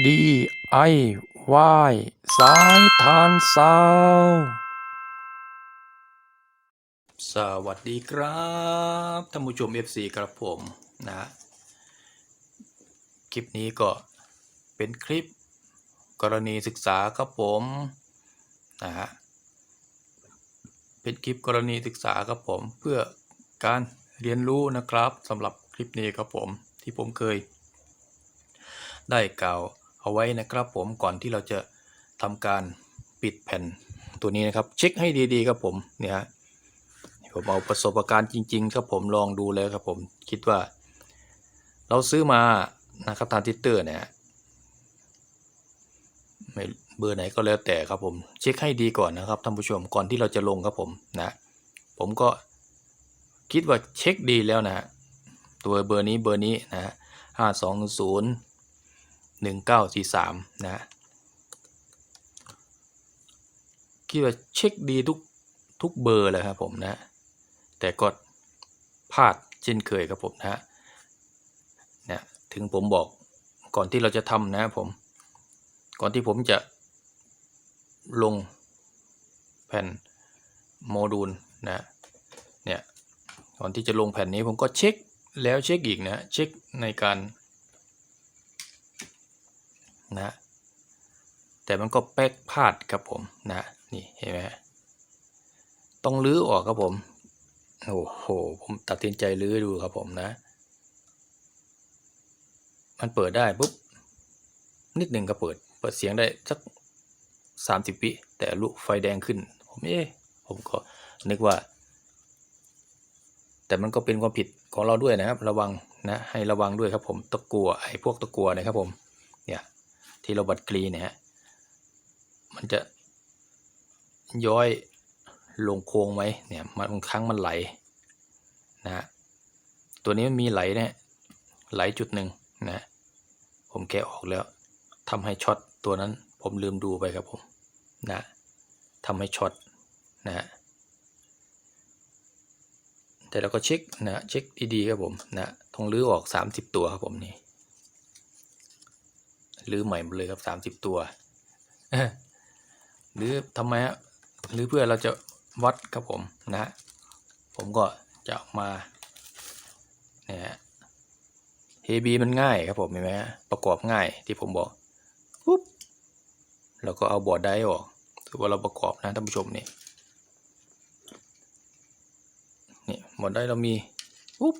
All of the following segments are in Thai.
DIY สายทานซาวสวัสดีครับท่านผู้ชม FC ครับผมนะ คลิปนี้ก็เป็นคลิปกรณีศึกษาครับผมนะฮะเป็นคลิปกรณีศึกษาครับผมเพื่อการเรียนรู้นะครับสำหรับคลิปนี้ครับผมที่ผมเคยได้กล่าว เอาไว้นะครับผมก่อนที่เราจะทำการปิดแผ่นตัวนี้นะครับ เช็คให้ดีๆครับผมเนี่ยฮะผมเอาประสบการณ์จริง ๆ ครับผมลองดูแล้วครับผมคิดว่า เราซื้อมานะครับทานซิสเตอร์เนี่ยเบอร์ไหนก็แล้วแต่ครับผมเช็คให้ดีก่อนนะครับท่านผู้ชมก่อนที่เราจะลงครับผมนะผมก็คิดว่าเช็คดีแล้วนะฮะตัวเบอร์นี้เบอร์นี้นะฮะห้าสองศูนย์ หนึ่งเก้าสี่สามนะฮะคิดว่าเช็คดีทุกทุกเบอร์เลยครับผมนะ แต่ก็พลาดเช่นเคยครับผมนะฮะถึงผมบอกก่อนที่เราจะทำนะครับผม ก่อนที่ผมจะลงแผ่นโมดูลนะเนี่ยก่อนที่จะลงแผ่นนี้ผมก็เช็คแล้วเช็คอีกนะ เช็คในการ นะแต่มันก็แป๊กพลาดครับผมนะนี่เห็นไหมต้องลื้อออกครับผมโอ้โหผมตัดสินใจลื้อดูครับผมนะ มันเปิดได้ปุ๊บนิดหนึ่งก็เปิด เปิดเสียงได้สักสามสิบวิแต่ลุไฟแดงขึ้น ผมเอ๊ะผมก็นึกว่า แต่มันก็เป็นความผิดของเราด้วยนะครับ ระวังนะให้ระวังด้วยครับผมตะกัวไอ้พวกตะกัวนะครับผมเนี่ย ที่เราบัดกรีเนี่ยฮะมันจะย้อยลงโค้งไหมเนี่ยมันบางครั้งมันไหลนะฮะตัวนี้มันมีไหลเนี่ยไหลจุดหนึ่งนะผมแกะออกแล้วทำให้ช็อตตัวนั้นผมลืมดูไปครับผมนะทำให้ช็อตนะฮะแต่เราก็เช็คนะเช็คดีๆครับผมนะต้องรื้อออก 30 ตัวครับผมนี่ หรือใหม่หมดเลยครับ30ตัวหรือทำไมฮะหรือเพื่อเราจะวัดครับผมนะผมก็จะเอามาเนี่ยฮะ AB มันง่ายครับผมเห็นไหมฮะประกอบง่ายที่ผมบอกปุ๊บแล้วก็เอาบอร์ดไดออกถือว่าเราประกอบนะท่านผู้ชมนี่นี่บอร์ดไดเรามีปุ๊บ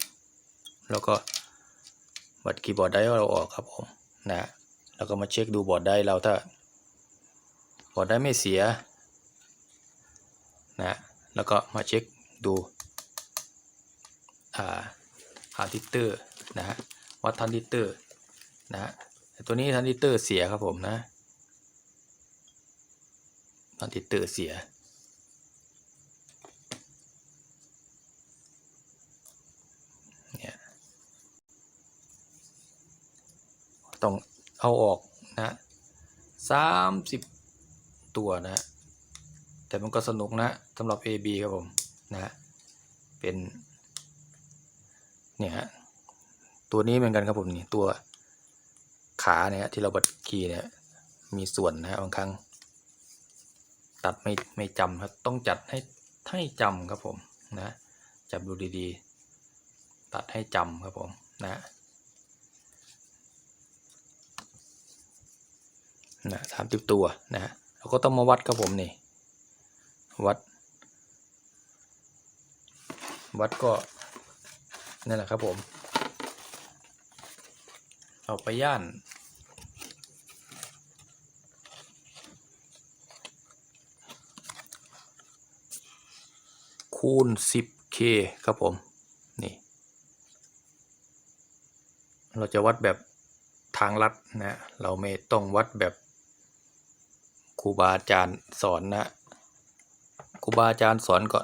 แล้วก็บัตรคีย์บอร์ดไดเราออกครับผมนะ แล้วก็มาเช็คดูบอร์ดไดเราถ้าบอร์ดไดไม่เสียนะแล้วก็มาเช็คดูอ่าฮาร์ดดิเตอร์นะฮะวัดทันดิเตอร์นะฮะตัวนี้ทันดิเตอร์เสียครับผมนะทันดิเตอร์เสียเนี่ยต้อง เอาออกนะสามสิบตัวนะ แต่มันก็สนุกนะสำหรับ AB ครับผมนะเป็นเนี่ยฮะตัวนี้เหมือนกันครับผมนี่ตัวขาเนี่ยที่เราบัดคีย์เนี่ยมีส่วนนะฮะบางครั้ง ตัดไม่ไม่จำครับต้องจัดให้ให้จำครับผมนะจับดูดีๆ ตัดให้จำครับผมนะ นะสามสิบตัวนะเราก็ต้องมาวัดครับผมนี่ วัด วัดก็นั่นแหละครับผม เอาไปย่านคูณ 10k ครับผม นี่ เราจะวัดแบบทางลัดนะ เราไม่ต้องวัดแบบ ครูบาอาจารย์สอนนะครูบาอาจารย์สอนก็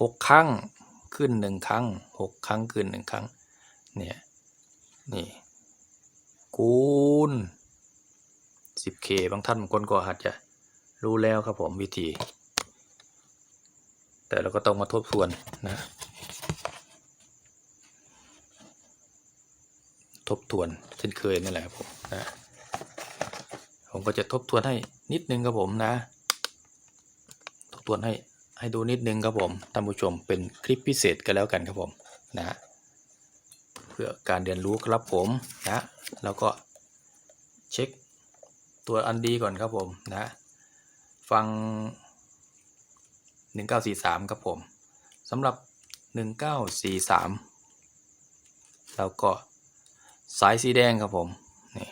หกครั้งขึ้นหนึ่งครั้งหกครั้งขึ้นหนึ่งครั้งเนี่ยนี่คูณ 10k บางท่านบางคนก็อาจจะรู้แล้วครับผมวิธี แต่เราก็ต้องมาทบทวนนะ ทบทวนเช่นเคยนั่นแหละครับผมนะ มก็จะทบทวนให้นิดนึงครับผมนะ ทบทวนให้ให้ดูนิดนึงครับผมท่านผู้ชมเป็นคลิปพิเศษกันแล้วกันครับผมนะเพื่อการเรียนรู้ครับผมนะแล้วก็เช็คตัวอันดีก่อนครับผมนะฟัง 1943 ครับผมสำหรับ 1943 แล้วก็สายสีแดงครับผมนี่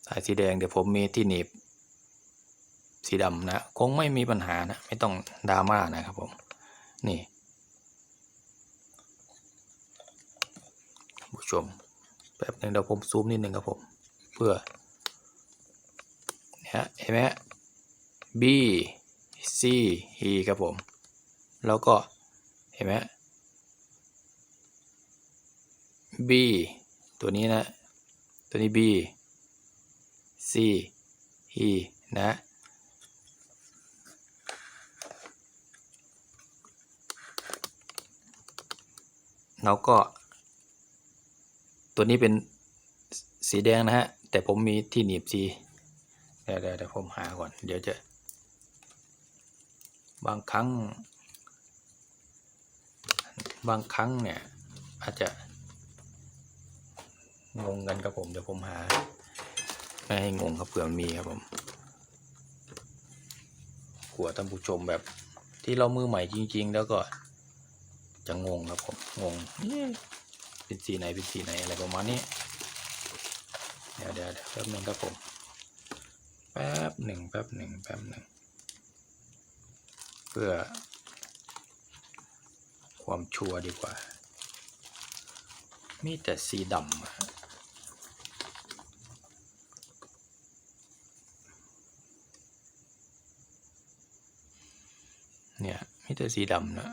สายสีแดงเดี๋ยวผมมีที่หนีบสีดำนะ คงไม่มีปัญหานะ ไม่ต้องดราม่านะครับผม นี่ผู้ชมแป๊บหนึ่งเดี๋ยวผมซูมนิดนึงครับผม เพื่อเนี่ยเห็นไหม B C E ครับผม แล้วก็เห็นไหม B ตัวนี้นะ ตัวนี้ B C E นะแล้วก็ ตัวนี้เป็นสีแดงนะฮะ แต่ผมมีที่หนีบสีเดี๋ยวเดี๋ยวผมหาก่อน เดี๋ยวจะ บางครั้ง บางครั้งเนี่ย อาจจะงงกันครับผม เดี๋ยวผมหา ไม่ให้งงครับเผื่อมันมีครับผมกลัวท่านผู้ชมแบบที่เรามือใหม่จริง ๆ แล้วก็ จะงงครับผมงงเอ๊ะเป็นสีไหนเป็นสีไหนอะไรประมาณนี้ เดี๋ยวเดี๋ยวแป๊บหนึ่งครับผม แป๊บหนึ่งแป๊บหนึ่งแป๊บหนึ่งเพื่อ ความชัวร์ดีกว่า มีแต่สีดำ เนี่ยมีแต่สีดำนะ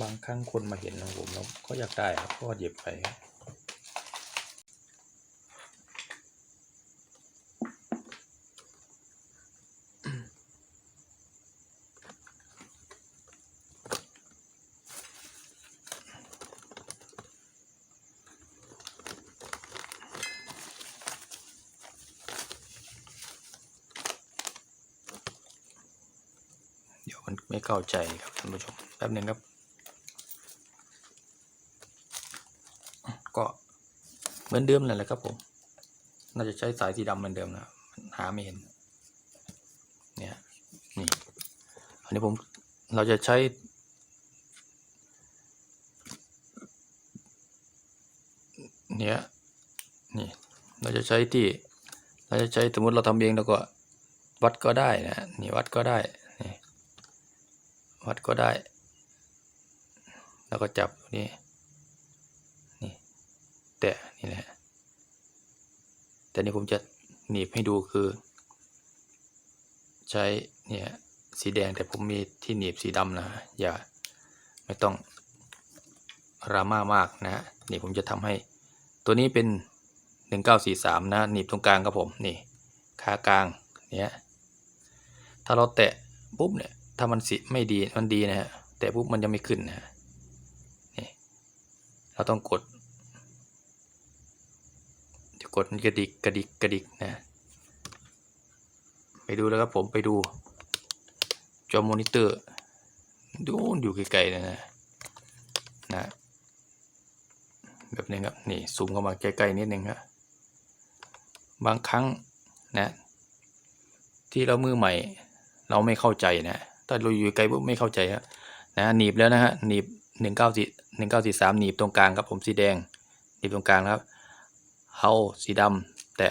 บางครั้งคนมาเห็นของผมแล้วก็อยากได้ครับก็หยิบไปครับเดี๋ยวมันไม่ เข้าใจครับท่านผู้ชมแป๊บหนึ่งครับ ก็เหมือนเดิมนั่นแหละครับผม น่าจะใช้สายสีดำเหมือนเดิมนะหาไม่เห็น เนี่ยนี่อันนี้ผมเราจะใช้เนี่ยนี่เราจะใช้ที่ เราจะใช้สมมติเราทำเองแล้วก็วัดก็ได้นะนี่วัดก็ได้ วัดก็ได้ แล้วก็จับตรงนี้แตะนี่แหละแต่นี่ผมจะหนีบให้ดูคือ ใช้เนี่ยสีแดงแต่ผมมีที่หนีบสีดำนะอย่าไม่ต้องราม่ามากนะฮะนี่ผมจะทำให้ ตัวนี้เป็น 1943 นะหนีบตรงกลางครับผมนี่ขากลางเนี่ยถ้าเราแตะปุ๊บเนี่ย ถ้ามันสิไม่ดีมันดีนะฮะแตะปุ๊บมันจะไม่ขึ้นนะฮะนี่เราต้องกด จะกดกระดิกกระดิกกระดิกนะไปดูแล้วครับผมไปดูจอมอนิเตอร์ดูอยู่ไกลๆเลนะนะแบบนี้ครับนี่ซูมเข้ามาใกล้ๆนิดนึงครับบางครั้งนะที่เรามือใหม่เราไม่เข้าใจนะ ถ้าเราอยู่ไกลปุ๊บไม่เข้าใจครับนะหนีบแล้วนะฮะหนีบหนึ่งเก้าสี่หนึ่งเก้าสี่สามหนีบตรงกลางครับผมสีแดงหนีบตรงกลางครับเฮาสีดำแต่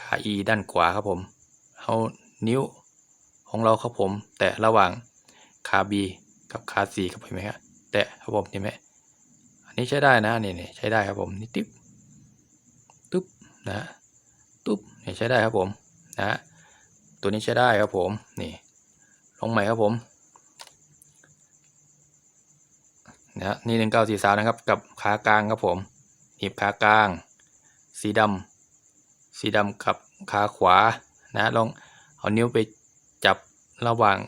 ขา E ด้านขวาครับผมเฮานิ้วของเราครับผม แต่ระหว่างขา B กับขา C ครับเห็นไหมครับแต่ครับผมเห็นไหมอันนี้ใช้ได้นะนี่นี่ใช้ได้ครับผมนี่ติ๊บตุ๊บนะตุ๊บนี่ใช้ได้ครับผมนะตัวนี้ใช้ได้ครับผมนี่ ลงใหม่ครับผมนะนี่หนึ่งเก้าสี่สามนะครับ กับขากลางครับผมหนีบขากลาง สีดำสีดำกับขาขวานะลองเอานิ้วไปจับระหว่าง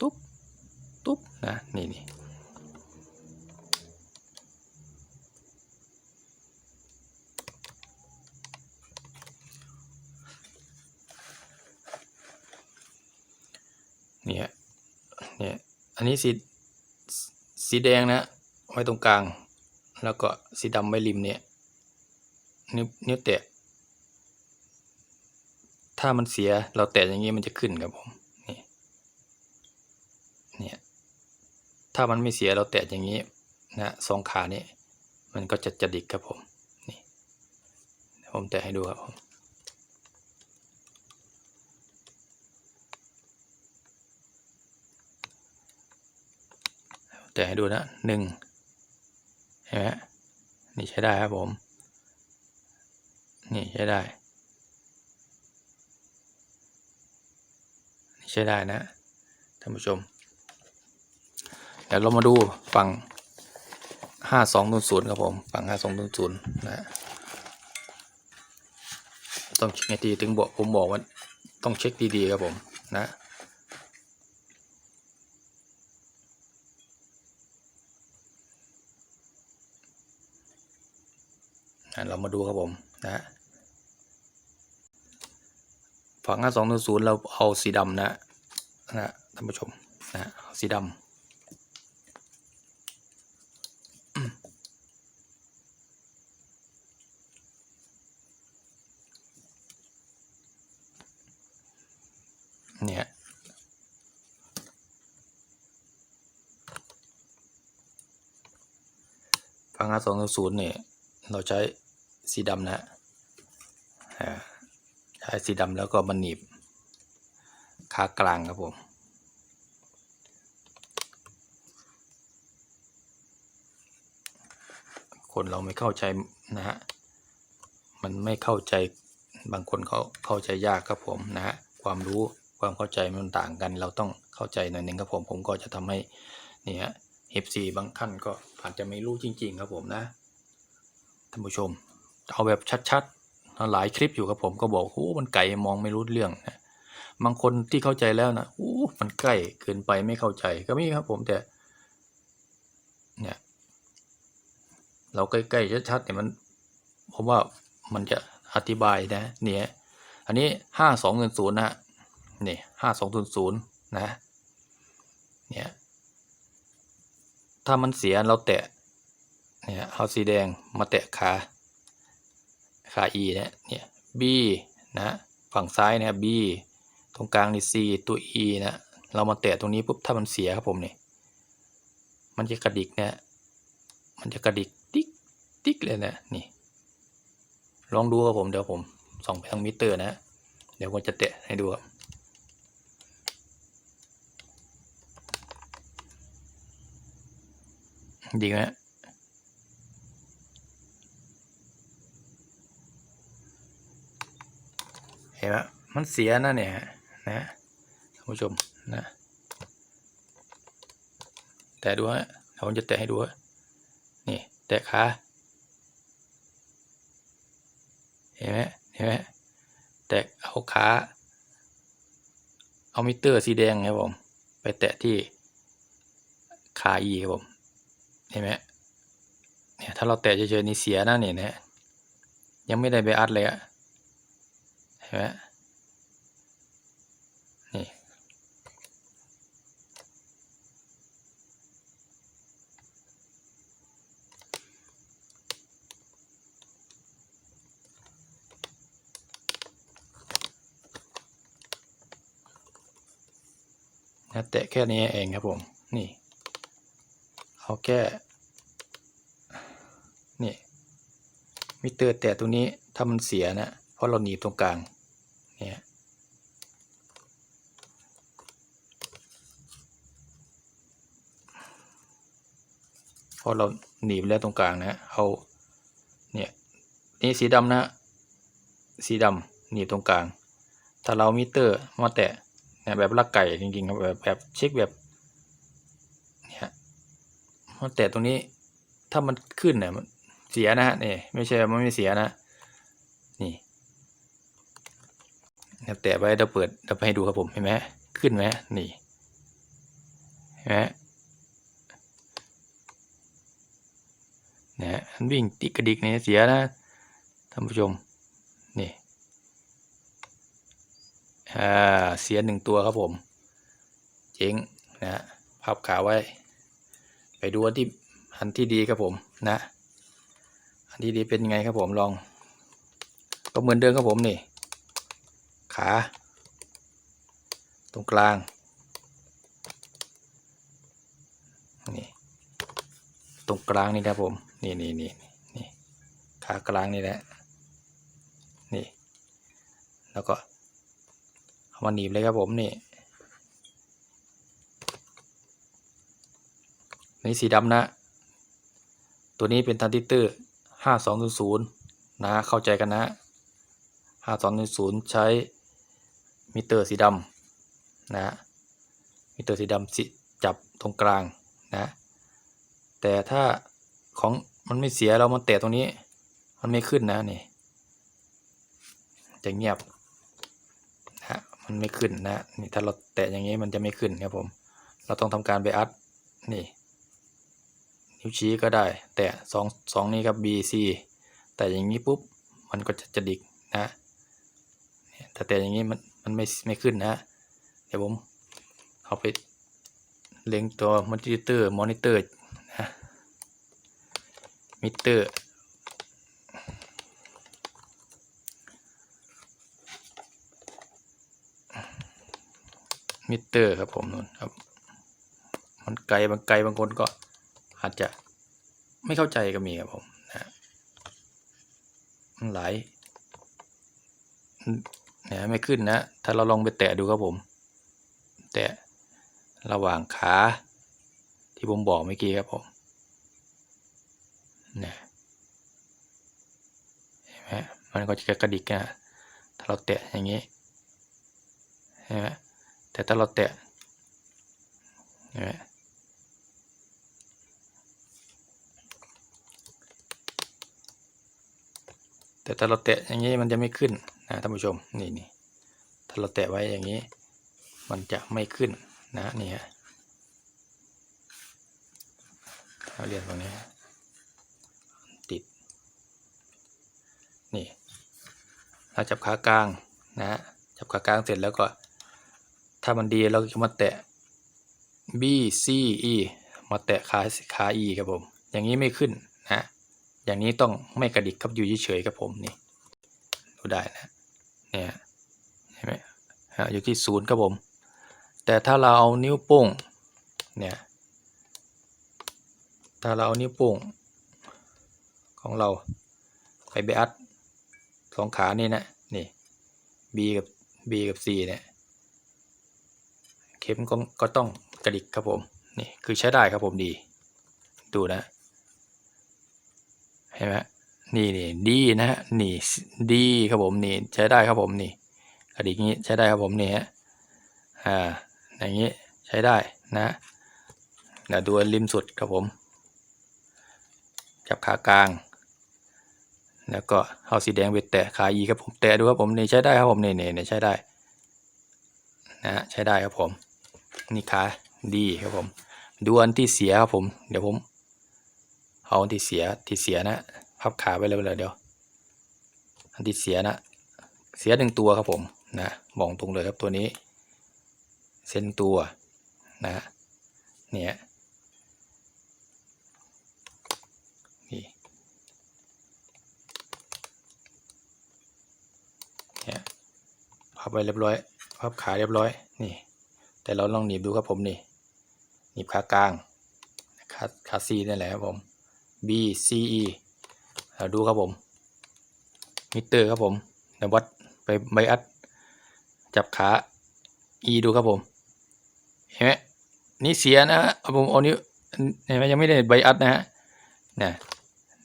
ตุ๊บ ตุ๊บนะนี่นี่เนี่ยเนี่ยอั นนี้สีสีแดงนะไว้ตรงกลาง แล้วก็สีดำไว้ริมเนี่ยนิ้วนิ้วแตะ ถ้ามันเสียเราแตะอย่างนี้มันจะขึ้นครับผมนี่เนี่ยถ้ามันไม่เสียเราแตะอย่างนี้นะสองขานี่มันก็จะจะดิกครับผมนี่ผมแตะให้ดูครับผม แตะให้ดูนะหนึ่งเห็นไหมนี่ใช้ได้ครับผม นี่ใช้ได้ใช้ได้นะท่านผู้ชม เดี๋ยวเรามาดูฝั่งห้าสองศูนย์ศูนย์ครับผม ฝั่งห้าสองศูนย์ศูนย์นะต้องเช็คให้ดีถึงบอกผมบอกว่าต้องเช็คดีๆครับผมนะ เรามาดูครับผมนะฝั่งห้าสองศูนย์เราเอาสีดำนะนะท่านผู้ชมนะสีดำเนี่ยฝั่งห้าสองศูนย์เนี่ย เราใช้ สีดำนะอ่าใช้สีดำแล้วก็มันหนีบขากลางครับผมคนเราไม่เข้าใจนะฮะ มันไม่เข้าใจบางคนเขาเข้าใจยากครับผมนะฮะ ความรู้ความเข้าใจมันต่างกัน เราต้องเข้าใจหน่อยหนึ่งครับผม ผมก็จะทำให้นี่ฮะ FC บางท่านก็อาจจะไม่รู้จริง ๆ ครับผมนะท่านผู้ชม เอาแบบชัดๆ หลายคลิปอยู่ครับผมก็บอกโอ้มันไกลมองไม่รู้เรื่องนะบางคนที่เข้าใจแล้วนะโอ้มันใกล้เกินไปไม่เข้าใจก็มีครับผมแต่เนี่ยเราใกล้ๆชัดๆเนี่ยมันผมว่ามันจะอธิบายนะเนี่ยอันนี้ห้าสองเงินศูนย์นะนี่ห้าสองศูนย์ศูนย์นะเนี่ยถ้ามันเสียเราแตะเนี่ยเอาสีแดงมาแตะขา ขา E เนี่ยเนี่ย B นะฝั่งซ้ายเนี่ย B ตรงกลางนี่ C ตัว E นะเรามาแตะตรงนี้ปุ๊บถ้ามันเสียครับผมเนี่ยมันจะกระดิกเนี่ยมันจะกระดิกติ๊กติ๊กเลยนะนี่ ลองดูครับผมเดี๋ยวผมส่องไปทางมิเตอร์นะ เดี๋ยวผมจะแตะให้ดูครับดีไหม เห็นไหมมันเสียนะเนี่ยนะท่านผู้ชมนะ แต่ดูฮะเดี๋ยวผมจะแตะให้ดูฮะนี่แตะขาเห็นไหมเห็นไหมแตะเอาขาเอามิเตอร์สีแดงครับผมไปแตะที่ขาอีครับผมเห็นไหมเนี่ยถ้าเราแตะเฉยๆนี่เสียนะเนี่ยนะยังไม่ได้ไปอัดเลยอะ เห็นไหมนี่นะแตะแค่นี้เองครับผม นี่เอาแค่นี่มิเตอร์แตะตรงนี้ถ้ามันเสียนะ เพราะเราหนีบตรงกลาง เนี่ย พอเราหนีบแล้วตรงกลางนะเอาเนี่ยนี่สีดำนะ สีดำหนีบตรงกลาง ถ้าเรามิเตอร์มาแตะเนี่ยแบบลักไก่จริงๆครับแบบแบบเช็คแบบเนี่ยมาแตะตรงนี้ถ้ามันขึ้นเนี่ยมันเสียนะฮะนี่ไม่ใช่มันไม่เสียนะนี่เนี่ยแตะไว้เดี๋ยวเปิดเดี๋ยวไปให้ดูครับผมเห็นไหมขึ้นไหมนี่เห็นไหมเนี่ย มันวิ่งติกกระดิกเนี่ยเสียนะท่านผู้ชม นี่อ่าเสียหนึ่งตัวครับผม เจ๊งนะฮะพับขาไว้ ไปดูอันที่อันที่ดีครับผมนะ อันที่ดีเป็นไงครับผมลอง ก็เหมือนเดิมครับผมนี่ ขา ตรงกลางนี่ตรงกลางนี่ครับผม นี่นี่นี่นี่ขากลางนี่แหละนี่ แล้วก็เอามาหนีบเลยครับผมนี่นี่สีดำนะ ตัวนี้เป็นทันติเตอร์ห้าสองศูนย์นะเข้าใจกันนะห้าสองศูนย์ใช้มิเตอร์สีดำนะมิเตอร์สีดำสิจับตรงกลางนะแต่ถ้า ของมันไม่เสียเรามันแตะตรงนี้ มันไม่ขึ้นนะนี่จะเงียบนะมันไม่ขึ้นนะนี่ถ้าเราแตะอย่างนี้มันจะไม่ขึ้นครับผม เราต้องทำการไปอัดนี่ นิ้วชี้ก็ได้ แต่สองสองนี้ครับ B C แต่อย่างนี้ปุ๊บมันก็จะจะดิกนะเนี่ยแต่แต่อย่างนี้มันมันไม่ไม่ขึ้นนะเดี๋ยวผมเอาไปเล็งตัวมอนิเตอร์มอนิเตอร์ มิเตอร์ มิเตอร์ครับผมนู่นครับ มันไกลบางไกลบางคนก็อาจจะไม่เข้าใจก็มีครับผมนะมันหลายเนี่ยไม่ขึ้นนะ ถ้าเราลองไปแตะดูครับผม แตะระหว่างขาที่ผมบอกเมื่อกี้ครับผม นี่ยเห็นไหมมันก็จะกระดิกนะถ้าเราแตะอย่างนี้เห็นไหมแต่ถ้าเราแตะเห็นไหมแต่ถ้าเราแตะอย่างนี้มันจะไม่ขึ้นนะท่านผู้ชมนี่นี่ถ้าเราแตะไว้อย่างนี้ มันจะไม่ขึ้นนะนี่ฮะเราเรียนตรงนี้ ติด นี่เราจับขากลางนะจับขากลางเสร็จแล้วก็ ถ้ามันดีเราจะมาแตะ B C E มาแตะขาขา E ครับผม อย่างนี้ไม่ขึ้นนะอย่างนี้ต้องไม่กระดิกครับอยู่เฉยๆครับผมนี่ดูได้นะเนี่ยเห็นไหมฮะอยู่ที่ศูนย์ครับผม แต่ถ้าเราเอานิ้วโป้งเนี่ยถ้าเราเอานิ้วโป้งของเราไปไปอัด สองขานี่นะนี่ B กับ B กับ C เนี่ยเข็มก็ก็ต้องกระดิกครับผมนี่คือใช้ได้ครับผมดี ดูนะเห็นไหมนี่นี่ดีนะฮะนี่ดีครับผมนี่ใช้ได้ครับผมนี่กระดิกนี้ใช้ได้ครับผมนี่ฮะอ่าอย่างนี้ใช้ได้นะเดี๋ยวดูริมสุดครับผม จับขากลาง แล้วก็เอาสีแดงไปแตะขาอีครับผมแตะดูครับผมนี่ใช้ได้ครับผมนี่นี่นี่ใช้ได้นะฮะใช้ได้ครับผมนี่ขาดีครับผมดูอันที่เสียครับผมเดี๋ยวผมเอาอันที่เสียที่เสียนะพับขาไปเลยเลยเดี๋ยว อันที่เสียนะ เสียหนึ่งตัวครับผมนะบอกตรงเลยครับตัวนี้ เส้นตัวนะเนี่ยนี่เนี่ย พับไปเรียบร้อย พับขาเรียบร้อย นี่ แต่เราลองหนีบดูครับผมนี่หนีบขากลางขาขาซีนี่แหละครับผม B C E เราดูครับผม มิเตอร์ครับผมเดี๋ยววัดไปไบอัด จับขา E ดูครับผม เห็นไหมนี่เสียนะฮะเอาผมเอานิ้วเห็นไหมยังไม่ได้ไบอัดนะฮะเนี่ย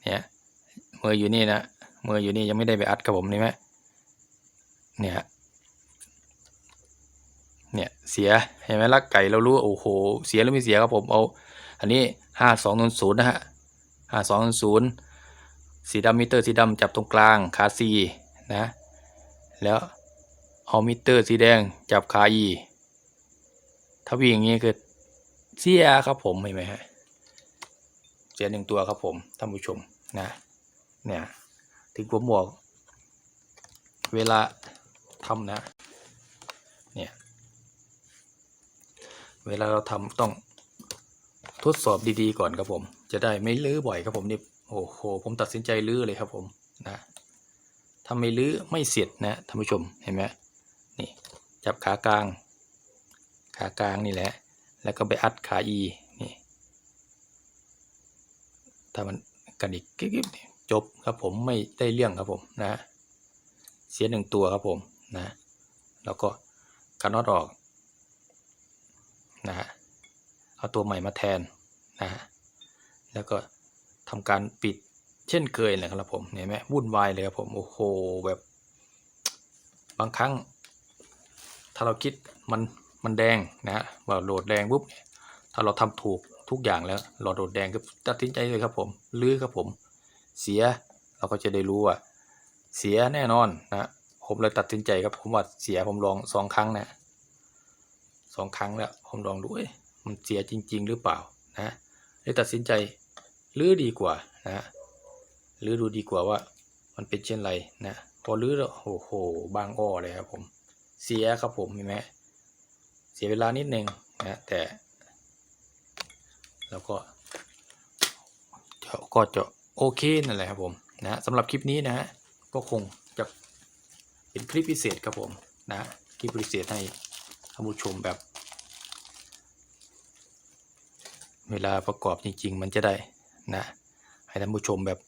เนี่ยมืออยู่นี่นะมืออยู่นี่ยังไม่ได้ไบอัดครับผมเห็นไหมเนี่ย เนี่ยเสียเห็นไหมลักไก่เรารู้โอ้โหเสียหรือไม่เสียครับผมเอาอันนี้ห้าสองนศูนย์นะฮะห้าสองศูนย์สีดำมิเตอร์สีดำจับตรงกลางขาซีนะแล้วฮอามิเตอร์สีแดงจับขา E ถ้าวิ่งอย่างนี้คือเสียครับผมเห็นไหมฮะเสียหนึ่งตัวครับผมท่านผู้ชมนะเนี่ยถึงผมบอกเวลาทำนะ เนี่ย เวลาเราทำต้องทดสอบดีๆก่อนครับผม จะได้ไม่ลื้อบ่อยครับผมนี่โอ้โห ผมตัดสินใจลื้อเลยครับผมนะถ้าไม่ลื้อไม่เสร็จนะท่านผู้ชมเห็นไหมนี่จับขากลาง ขากลางนี่แหละ แล้วก็ไปอัดขา E นี่ถ้ามันกันอีกกิ๊บจบครับผมไม่ได้เรื่องครับผมนะ เสียหนึ่งตัวครับผมนะ แล้วก็กันน็อตออก นะฮะเอาตัวใหม่มาแทนนะฮะแล้วก็ทำการปิดเช่นเคยเลยครับผมเห็นไหมวุ่นวายเลยครับผมโอ้โหแบบบางครั้ง ถ้าเราคิดมันมันแดงนะฮะว่าโหลดแดงปุ๊บถ้าเราทำถูกทุกอย่างแล้วโหลดโหลดแดงก็ตัดสินใจเลยครับผมลื้อครับผม เสียเราก็จะได้รู้ว่าเสียแน่นอนนะผมเลยตัดสินใจครับผมว่าเสียผมลองสองครั้งนะ สองครั้งแล้ว ผมลองดูเอ้มันเสียจริง ๆ หรือเปล่านะเลยตัดสินใจลื้อดีกว่านะลื้อดูดีกว่าว่ามันเป็นเช่นไรนะพอลื้อแล้วโอ้โหบางอ้อเลยครับผมเสียครับผมเห็นไหมเสียเวลานิดนึงนะแต่ แล้วก็จะก็จะโอเคนั่นแหละครับผมนะสำหรับคลิปนี้นะฮะก็คงจะเป็นคลิปพิเศษครับผมนะคลิปพิเศษให้ ท่านผู้ชมแบบ เวลาประกอบจริง ๆ มันจะได้นะให้ท่านผู้ชมแบบ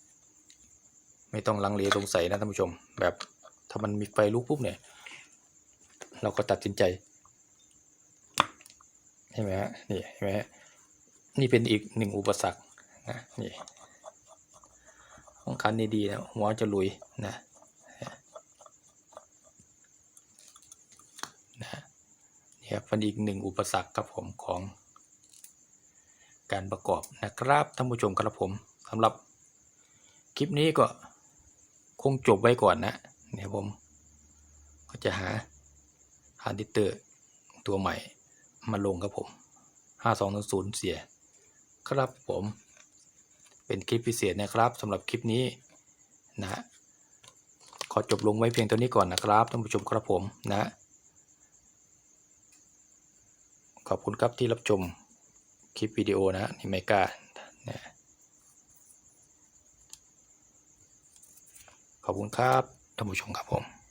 ไม่ต้องลังเลสงสัยนะท่านผู้ชม แบบถ้ามันมีไฟลุกปุ๊บเนี่ย เราก็ตัดสินใจเห็นไหมฮะนี่เห็นไหมฮะนี่เป็นอีกหนึ่งอุปสรรคนะนี่ของคันดีๆนะหัวจะลุยนะ ครับเป็นอีกหนึ่งอุปสรรคครับผมของ การประกอบนะครับท่านผู้ชมครับผมสำหรับคลิปนี้ก็คงจบไว้ก่อนนะเดี๋ยผมก็จะหาฮาร์ดดิสเตอร์ตัวใหม่มาลงครับผม5200เสียครับผมเป็นคลิปพิเศษนะครับสำหรับคลิปนี้นะขอจบลงไว้เพียงเท่านี้ก่อนนะครับท่านผู้ชมครับผมนะ ขอบคุณครับที่รับชมคลิปวิดีโอนะนี่ไม่กล้านะขอบคุณครับท่านผู้ชมครับผม